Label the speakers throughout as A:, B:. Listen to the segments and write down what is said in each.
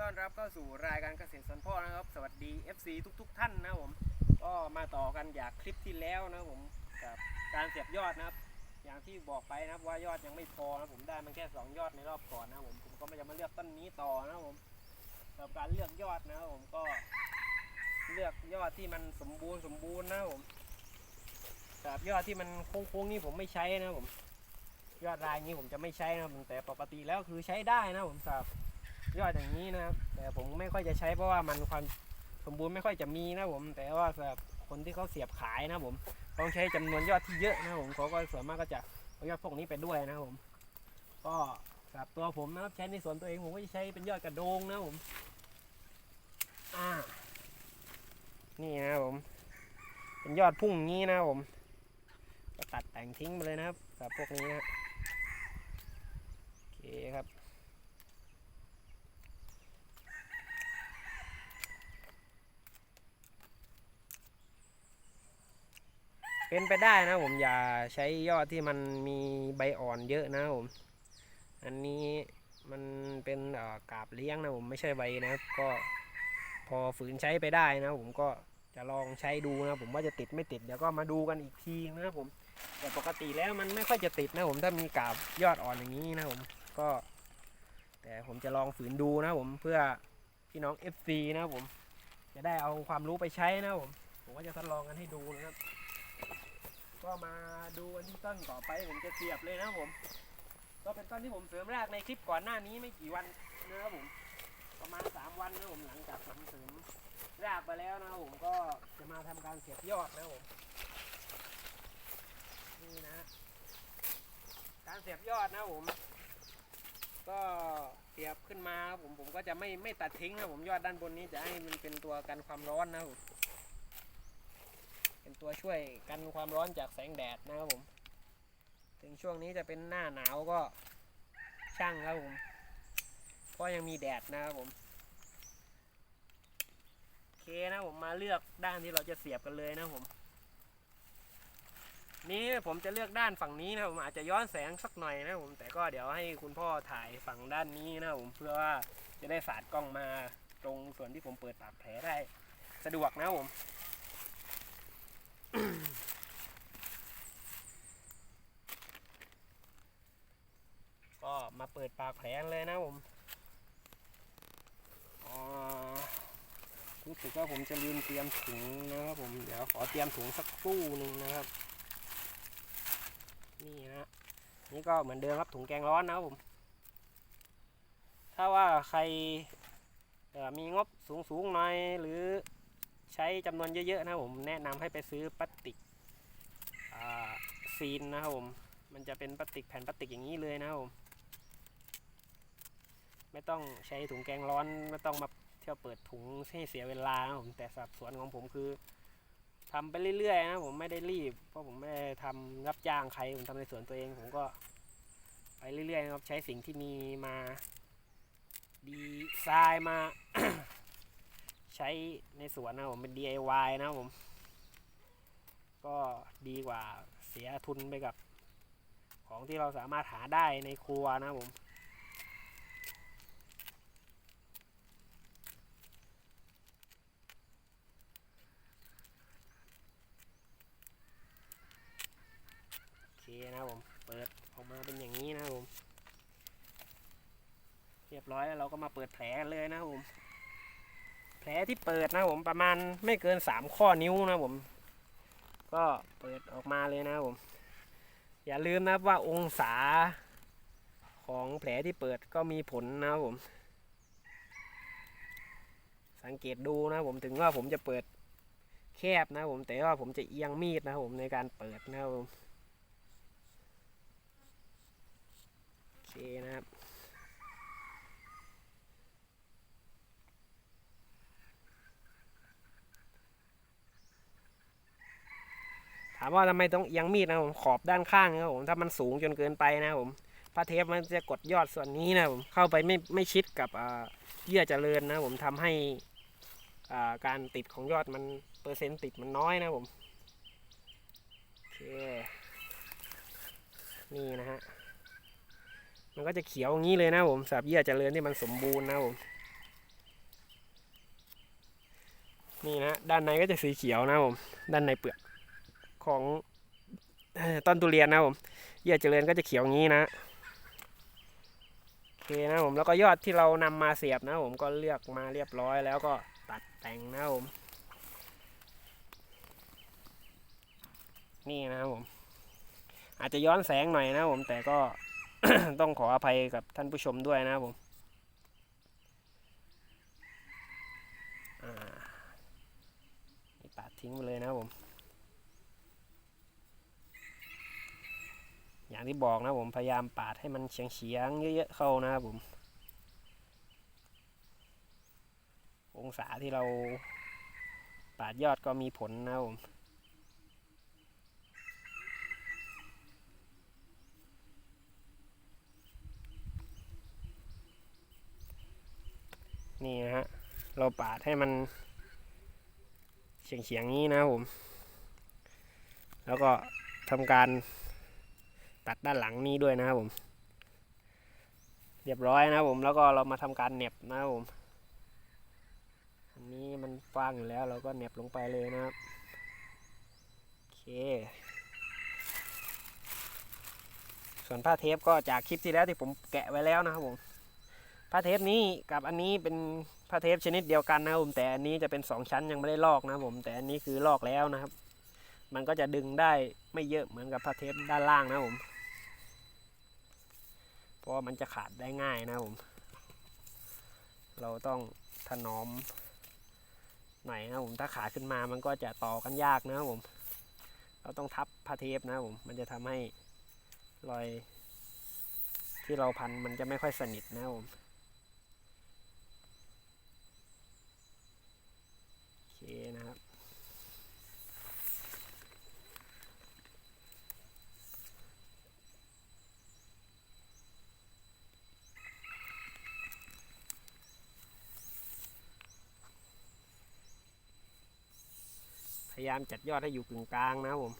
A: ต้อนรับเข้าสู่รายการเกษตรสันพ่อนะครับ สวัสดี FC ทุก ๆ ท่านนะครับผม ก็มาต่อกันจากคลิปที่แล้วนะครับผมกับการเสียบยอดนะครับ อย่างที่บอกไปนะครับว่ายอดยังไม่พอนะผมได้มันแค่สองยอดในรอบก่อนนะผมผมก็จะมาเลือกต้นนี้ต่อนะผมกับการเลือกยอดนะครับผมก็เลือกยอดที่มันสมบูรณ์สมบูรณ์นะครับผมกับยอดที่มันโค้งๆนี่ผมไม่ใช้นะผมยอดรายนี้ผมจะไม่ใช้นะผมแต่ปกติแล้วคือใช้ได้นะผมสำหรับ ยอดอย่างนี้นะครับ แต่ผมไม่ค่อยจะใช้เพราะว่ามันความสมบูรณ์ไม่ค่อยจะมีนะผม แต่ว่าสำหรับคนที่เขาเสียบขายนะผมต้องใช้จำนวนยอดที่เยอะนะผมเขาก็ส่วนมากก็จะเอายอดพวกนี้ไปด้วยนะผม ก็สำหรับตัวผมนะครับใช้ในสวนตัวเองผมก็จะใช้เป็นยอดกระโดงนะผมอ่านี่นะผม เป็นยอดพุ่งงี้นะผม ก็ตัดแต่งทิ้งไปเลยนะครับสำหรับพวกนี้นะโอเคครับ เป็นไปได้นะผมอย่าใช้ยอดที่มันมีใบอ่อนเยอะนะผม อันนี้มันเป็นกาบเลี้ยงนะผมไม่ใช่ใบนะก็พอฝืนใช้ไปได้นะผมก็จะลองใช้ดูนะผมว่าจะติดไม่ติดเดี๋ยวก็มาดูกันอีกทีนะผมแต่ปกติแล้วมันไม่ค่อยจะติดนะผมถ้ามีกาบยอดอ่อนอย่างนี้นะผมก็ แต่ผมจะลองฝืนดูนะผมเพื่อพี่น้อง FC นะผม จะได้เอาความรู้ไปใช้นะผมผมก็จะทดลองกันให้ดูนะครับ ก็มาดูกันที่ต้นต่อไปผมจะเสียบเลยนะผม ก็เป็นต้นที่ผมเสริมรากในคลิปก่อนหน้านี้ไม่กี่วันนะครับผม ประมาณ 3 วันนะผมหลังจากผมเสริมรากไปแล้วนะผมก็จะมาทำการเสียบยอดนะผมนี่นะ การเสียบยอดนะผม ก็เสียบขึ้นมาผมผมก็จะไม่ไม่ตัดทิ้งนะผมยอดด้านบนนี้จะให้มันเป็นตัวกันความร้อนนะผม เป็นตัวช่วยกันความร้อนจากแสงแดดนะครับผม ถึงช่วงนี้จะเป็นหน้าหนาวก็ช่างครับผม เพราะยังมีแดดนะครับผมโอเคนะผมมาเลือกด้านที่เราจะเสียบกันเลยนะผม นี้ผมจะเลือกด้านฝั่งนี้นะผมอาจจะย้อนแสงสักหน่อยนะผมแต่ก็เดี๋ยวให้คุณพ่อถ่ายฝั่งด้านนี้นะผมเพื่อว่าจะได้สาดกล้องมาตรงส่วนที่ผมเปิดปากแผลได้สะดวกนะผม ก็มาเปิดปากแผลเลยนะผมอ๋อรู้สึกว่าผมจะลืมเตรียมถุงนะครับผมเดี๋ยวขอเตรียมถุงสักคู่หนึ่งนะครับ นี่นะนี่ก็เหมือนเดิมครับถุงแกงร้อนนะครับผม ถ้าว่าใครมีงบสูงสูงๆหน่อยหรือ ใช้จำนวนเยอะๆนะครับผมแนะนำให้ไปซื้อพลาสติกซีนนะครับผมมันจะเป็นพลาสติกแผ่นพลาสติกอย่างนี้เลยนะครับผมไม่ต้องใช้ถุงแกงร้อนไม่ต้องมาเที่ยวเปิดถุงให้เสียเวลานะครับผมแต่สับสวนของผมคือทำไปเรื่อยๆนะผมไม่ได้รีบเพราะผมไม่ได้ทำรับจ้างใครผมทำในสวนตัวเองผมก็ไปเรื่อยๆนะครับใช้สิ่งที่มีมาดีไซน์มา ใช้ในสวนนะผมเป็น DIY นะผม ก็ดีกว่าเสียทุนไปกับ ของที่เราสามารถหาได้ในครัวนะผมโอเคนะครับผมเปิดออกมาเป็นอย่างนี้นะครับผม เรียบร้อยแล้วเราก็มาเปิดแผลกันเลยนะครับผม แผลที่เปิดนะผมประมาณไม่เกินสามข้อนิ้วนะผม ก็เปิดออกมาเลยนะผม อย่าลืมนะว่าองศาของแผลที่เปิดก็มีผลนะผม สังเกตดูนะผมถึงว่าผมจะเปิดแคบนะผมแต่ว่าผมจะเอียงมีดนะผมในการเปิดนะผมโอเคนะครับามว่าทำไมต้องเอียงมีดนะผมขอบด้านข้างนะครับผมถ้ามันสูงจนเกินไปนะผมผ้าเทปมันจะกดยอดส่วนนี้นะผมเข้าไปไม่ไม่ชิดกับอ่าเยื่อเจริญนะผมทำให้อ่าการติดของยอดมันเปอร์เซ็นต์ติดมันน้อยนะผมโอเคนี่นะฮะมันก็จะเขียวอย่างนี้เลยนะผมสำหรับเยื่อเจริญที่มันสมบูรณ์นะผมนี่นะด้านในก็จะสีเขียวนะผมด้านในเปลือก ของต้นทุเรียนนะผมเยื่อเจริญก็จะเขียวอย่างนี้นะโอเคนะผมแล้วก็ยอดที่เรานำมาเสียบนะผมก็เลือกมาเรียบร้อยแล้วก็ตัดแต่งนะผมนี่นะผม อาจจะย้อนแสงหน่อยนะผมแต่ก็ต้องขออภัยกับท่านผู้ชมด้วยนะผมอ่านี่ตัดทิ้งไปเลยนะผม อย่างที่บอกนะผมพยายามปาดให้มันเฉียงเฉียงๆเยอะๆเข้านะครับผม องศาที่เราปาดยอดก็มีผลนะผมนี่นะฮะ เราปาดให้มันเฉียงเฉียงๆนี้นะผม แล้วก็ทำการ ตัดด้านหลังนี้ด้วยนะครับผม เรียบร้อยนะครับผมแล้วก็เรามาทำการเน็บนะครับผม อันนี้มันฟางอยู่แล้วเราก็เน็บลงไปเลยนะครับโอเค ส่วนผ้าเทปก็จากคลิปที่แล้วที่ผมแกะไว้แล้วนะครับผมผ้าเทปนี้กับอันนี้เป็นผ้าเทปชนิดเดียวกันนะครับผมแต่อันนี้จะเป็นสองชั้นยังไม่ได้ลอกนะครับผม แต่อันนี้คือลอกแล้วนะครับ มันก็จะดึงได้ไม่เยอะเหมือนกับผ้าเทปด้านล่างนะครับผม เพราะมันจะขาดได้ง่ายนะผม เราต้องถนอมหน่อยนะผมถ้าขาดขึ้นมามันก็จะต่อกันยากนะผม เราต้องทับผ้าเทปนะผมมันจะทำให้รอย ที่เราพันมันจะไม่ค่อยสนิทนะผมโอเคนะครับ ยายามจัดยอดให้อยู่กึ่งกลางนะครับผม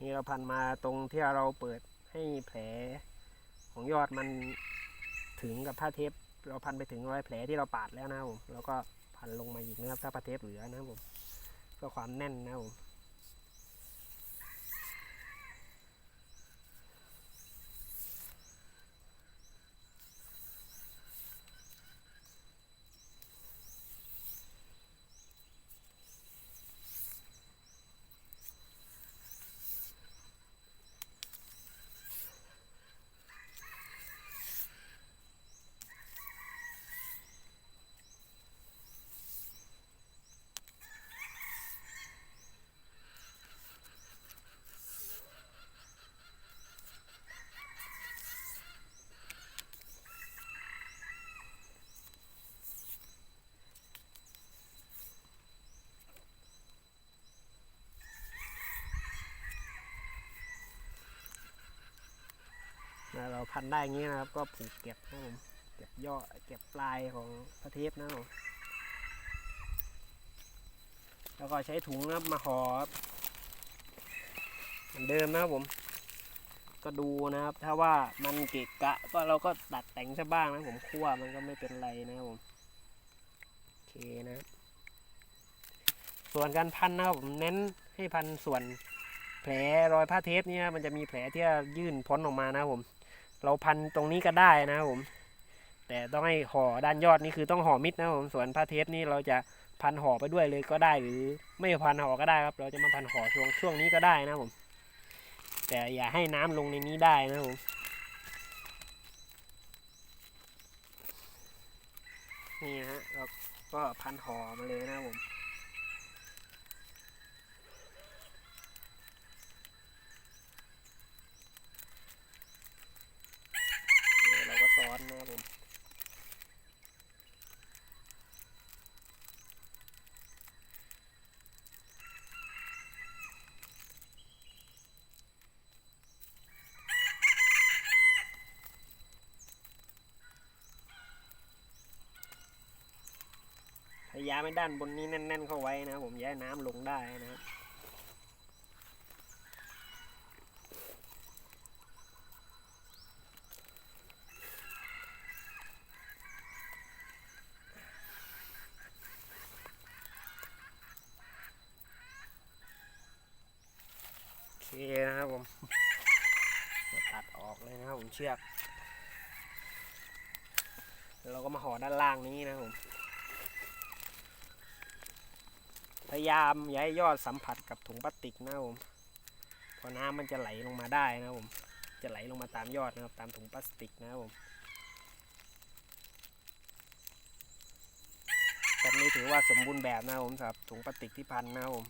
A: นี่เราพันมาตรงที่เราเปิดให้แผลของยอดมันถึงกับผ้าเทปเราพันไปถึงรอยแผลที่เราปาดแล้วนะครับผมแล้วก็พันลงมาอีกนะครับถ้าผ้าเทปเหลือนะครับผม เพื่อความแน่นนะครับผม พันได้อย่างนี้นะครับ ก็ผูกเก็บนะผมเก็บยอดเก็บปลายของพระเทปนะผมแล้วก็ใช้ถุงนะครับมาห่อเหมือนเดิมนะครับผม ก็ดูนะครับ ถ้าว่ามันเกะกะ ก็เราก็ตัดแต่งซะบ้างนะผมคั่วมันก็ไม่เป็นไรนะครับผมโอเคนะ ส่วนการพันนะครับผมเน้นให้พันส่วนแผลรอยผ้าเทปเนี่ยมันจะมีแผลที่จะยื่นพ้นออกมานะผม เราพันตรงนี้ก็ได้นะครับผม แต่ต้องให้ห่อด้านยอดนี่คือต้องห่อมิดนะผมส่วนผ้าเทปนี่เราจะพันห่อไปด้วยเลยก็ได้หรือไม่พันห่อก็ได้ครับ เราจะมาพันห่อช่วงช่วงนี้ก็ได้นะผม แต่อย่าให้น้ำลงในนี้ได้นะผมนี่นะฮะเราก็พันห่อมาเลยนะผม เออเราก็ซ้อนนะครับผมพ พ ยายมให้ด้านบนนี้แน่น ๆ เข้าไว้นะผมย่าให้น้ำลงได้นะครับโอเคนะครับผมจะตัดออกเลยนะครับผมเชือกแล้วเราก็มาห่อด้านล่างนี้นะครับผม พยายามอย่าให้ยอดสัมผัสกับถุงพลาสติกนะผมเพอน้ำมันจะไหลลงมาได้นะผมจะไหลลงมาตามยอดนะครับตามถุงพลาสติกนะครับผมแบบนี้ถือว่าสมบูรณ์แบบนะผมสำหรับถุงพลาสติกที่พันนะผม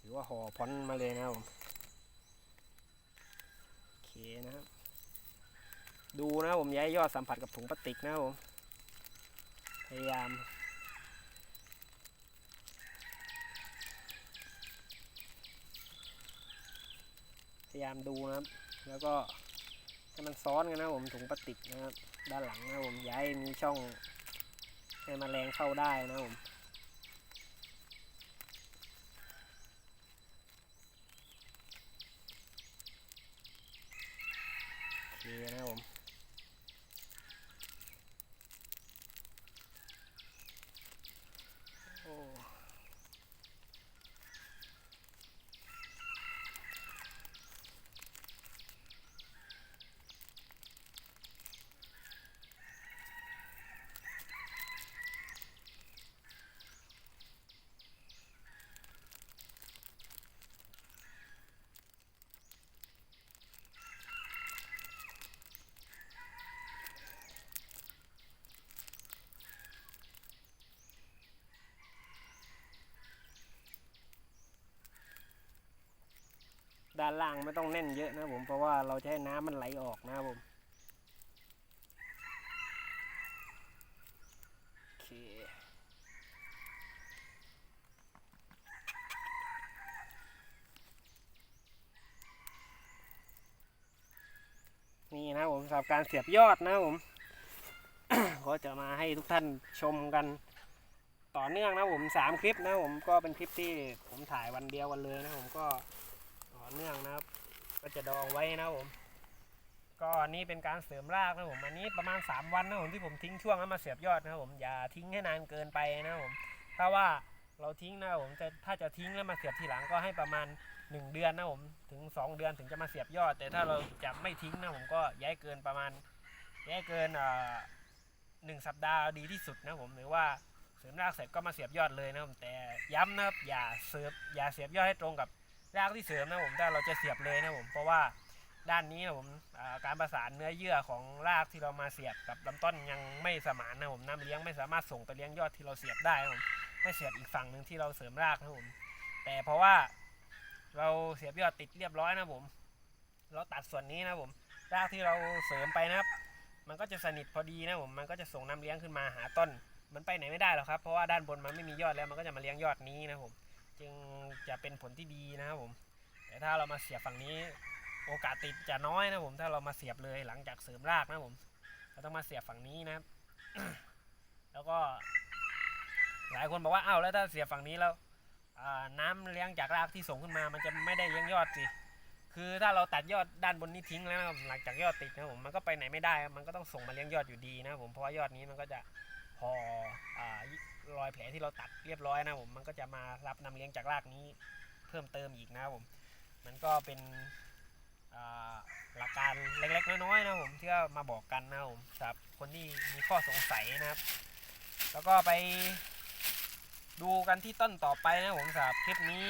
A: ถือว่าห่อพ้นมาเลยนะผมโอเคนะครับดูนะผมย่าให้ยอดสัมผัสกับถุงพลาสติกนะผมพยายาม ยายามดูนะครับ แล้วก็ให้มันซ้อนกันนะผมถุงพลาสติกนะครับ ด้านหลังนะผมย้ายมีช่องให้แมลงเข้าได้นะผมโอเคนะผม โอ้ ด้านล่างไม่ต้องแน่นเยอะนะผมเพราะว่าเราจะให้น้ำมันไหลออกนะผมโอเคนี่นะผมสำหรับการเสียบยอดนะผม ก็จะมาให้ทุกท่านชมกันต่อเนื่องนะผมสามคลิปนะผมก็เป็นคลิปที่ผมถ่ายวันเดียวกันเลยนะผมก็ อเนื่องนะครับ ก็จะดองไว้นะผม ก็อันนี้เป็นการเสริมรากนะผมอันนี้ประมาณ 3 วันนะผมที่ผมทิ้งช่วงแล้วมาเสียบยอดนะผมอย่าทิ้งให้นานเกินไปนะผมถ้าว่าเราทิ้งนะผมจะถ้าจะทิ้งแล้วมาเสียบทีหลังก็ให้ประมาณ 1 เดือนนะผมถึง 2 เดือนถึงจะมาเสียบยอด แต่ถ้าเราจะไม่ทิ้งนะผมก็ย้ายเกินประมาณย้ายเกินอ่อหนึ่งสัปดาห์ดีที่สุดนะผมหรือว่าเสริมรากเสร็จก็มาเสียบยอดเลยนะผมแต่ย้ำนะครับอย่าเสียบอย่าเสียบยอดให้ตรงกับ รากที่เสริมนะผมถ้าเราจะเสียบเลยนะผมเพราะว่าด้านนี้นะผมการประสานเนื้อเยื่อของรากที่เรามาเสียบกับลำต้นยังไม่สมานนะผมน้ำเลี้ยงไม่สามารถส่งไปเลี้ยงยอดที่เราเสียบได้นะผมให้เสียบอีกฝั่งหนึ่งที่เราเสริมรากนะผมแต่เพราะว่าเราเสียบยอดติดเรียบร้อยนะผม เราตัดส่วนนี้นะผมรากที่เราเสริมไปนะครับ มันก็จะสนิทพอดีนะผมมันก็จะส่งน้ำเลี้ยงขึ้นมาหาต้น มันไปไหนไม่ได้หรอกครับเพราะว่าด้านบนมันไม่มียอดแล้วมันก็จะมาเลี้ยงยอดนี้นะผม จึงจะเป็นผลที่ดีนะครับผม แต่ถ้าเรามาเสียบฝั่งนี้โอกาสติดจะน้อยนะผมถ้าเรามาเสียบเลยหลังจากเสริมรากนะผมเราต้องมาเสียบฝั่งนี้นะครับ แล้วก็ หลายคนบอกว่าอ้าวแล้วถ้าเสียบฝั่งนี้แล้วน้ำเลี้ยงจากรากที่ส่งขึ้นมา มันจะไม่ได้เลี้ยงยอดสิคือถ้าเราตัดยอดด้านบนนี้ทิ้งแล้วนะครับหลังจากยอดติดนะผมมันก็ไปไหนไม่ได้ มันก็ต้องส่งมาเลี้ยงยอดอยู่ดีนะผมเพราะว่ายอดนี้มันก็จะ ห่ออรอยแผลที่เราตัดเรียบร้อยนะผมมันก็จะมารับนำเลี้ยงจากรากนี้เพิ่มเติมอีกนะผมมันก็เป็นหลักการเล็กๆน้อยๆนะผมที่ว่ามาบอกกันนะผมสำหรับคนที่มีข้อสงสัยนะครับ แล้วก็ไปดูกันที่ต้นต่อไปนะผมสำหรับคลิปนี้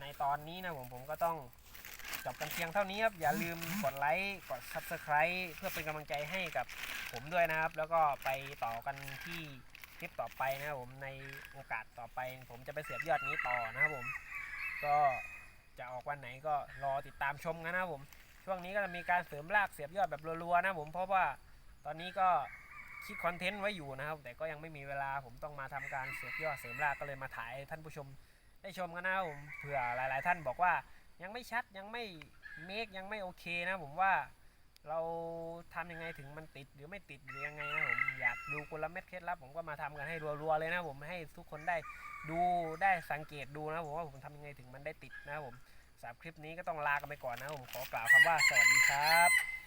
A: ในตอนนี้นะผมผมก็ต้อง จบกันเพียงเท่านี้ครับ อย่าลืมกดไลค์กด Subscribe เพื่อเป็นกำลังใจให้กับผมด้วยนะครับ แล้วก็ไปต่อกันที่คลิปต่อไปนะครับผมในโอกาสต่อไป ผมจะไปเสียบยอดนี้ต่อนะครับผม ก็จะออกวันไหนก็รอติดตามชมกันนะครับผม ช่วงนี้ก็จะมีการเสริมรากเสียบยอดแบบรัวๆนะครับผมเพราะว่าตอนนี้ก็คิดคอนเทนต์ไว้อยู่นะครับ แต่ก็ยังไม่มีเวลาผมต้องมาทำการเสียบยอดเสริมรากก็เลยมาถ่ายท่านผู้ชมได้ชมกันนะครับผมเผื่อหลาย ๆ ท่านบอกว่า ยังไม่ชัดยังไม่เมคยังไม่โอเคนะผมว่าเราทำยังไงถึงมันติดหรือไม่ติดหรือยังไงนะผมอยากดูกลเม็ดเคล็ดลับผมก็มาทำกันให้รัวๆเลยนะผมให้ทุกคนได้ดูได้สังเกตดูนะผมว่าผมทำยังไงถึงมันได้ติดนะผมสำหรับคลิปนี้ก็ต้องลากันไปก่อนนะผมขอกล่าวคำว่าสวัสดีครับ